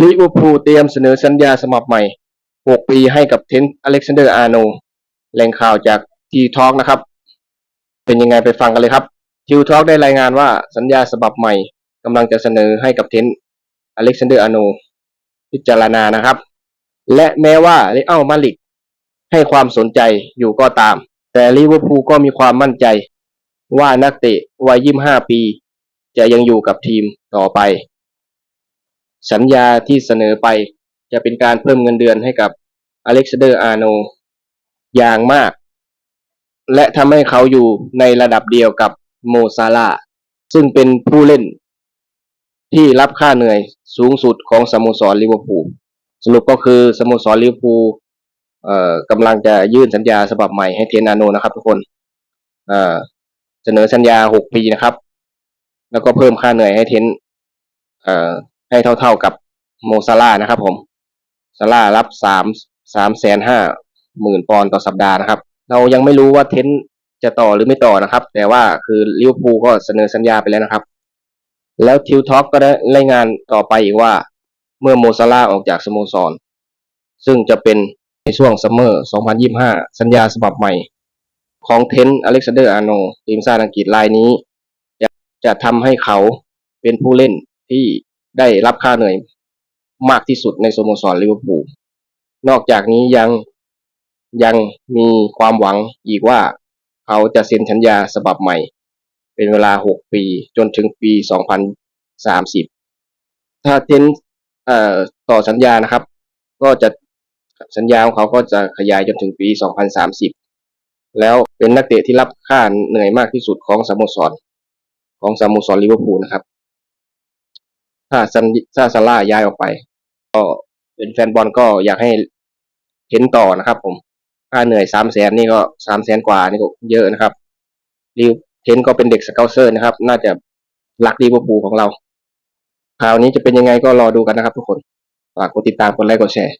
ลิเวอร์พูลเตรียมเสนอสัญญาสมัครใหม่ 6 ปีให้กับเทนต์อเล็กซานเดอร์อาร์โนแหล่งข่าวจากทีทอกนะครับ เป็นยังไงไปฟังกันเลยครับทีทอกได้รายงานว่าสัญญาฉบับใหม่กำลังจะเสนอให้กับเทนต์อเล็กซานเดอร์อาร์โนพิจารณานะครับ และแม้ว่าเลอัลมาดริดให้ความสนใจอยู่ก็ตาม แต่ลิเวอร์พูลก็มีความมั่นใจ ว่านักเตะวัย 25 ปี จะยังอยู่กับทีมต่อไป สัญญาที่เสนอไปจะเป็นการเพิ่มเงินเดือนให้กับอเล็กซานเดอร์อาร์โนอย่างมาก และทำให้เขาอยู่ในระดับเดียวกับโมซาลาซึ่งเป็นผู้เล่นที่รับค่าเหนื่อยสูงสุดของสโมสรลิเวอร์พูลสรุปก็คือสโมสรลิเวอร์พูลกำลังจะยื่นสัญญาฉบับใหม่ให้เทนอาโนนะครับทุกคนเสนอสัญญาหกปีนะครับ แล้วก็เพิ่มค่าเหนื่อยให้เทน ให้เท่าๆกับโมซาลานะครับผมซาลารับสามสามแสนห้าหมื่นปอนด์ต่อสัปดาห์นะครับ เรายังไม่รู้ว่าเทนจะต่อหรือไม่ต่อนะครับ แต่ว่าคือลิเวอร์พูลก็เสนอสัญญาไปแล้วนะครับ แล้วทิวท็อกก็ได้รายงานต่อไปอีกว่า เมื่อโมซาลาออกจากสโมสร ซึ่งจะเป็นในช่วงซัมเมอร์ 2025 สัญญาฉบับใหม่ ของเทนอเล็กซานเดอร์อาโนทีมชาติอังกฤษรายนี้ จะจะทำให้เขาเป็นผู้เล่นที่ ได้รับค่าเหนื่อยมากที่สุดในสโมสรลิเวอร์พูลนอกจากนี้ยังยังมีความหวังอีกว่าเขาจะเซ็นสัญญาฉบับใหม่ เป็นเวลา 6 ปีจนถึงปี 2030 ถ้าเทนต่อสัญญานะครับ ก็จะสัญญาของเขาก็จะขยายจนถึงปี 2030 แล้วเป็นนักเตะที่รับค่าเหนื่อยมากที่สุดของสโมสร ของสโมสรลิเวอร์พูลนะครับ ถ้าซันถ้าซาร่าย้ายออกไป ก็เป็นแฟนบอลก็อยากให้เห็นต่อนะครับผมค่าเหนื่อยสามแสนนี่ก็สามแสนกว่านี่ก็เยอะนะครับลิวเทนก็เป็นเด็กสเกลเซอร์นะครับ น่าจะรักลิเวอร์พูลของเรา คราวนี้จะเป็นยังไงก็รอดูกันนะครับทุกคนฝากกดติดตามกดไลค์กดแชร์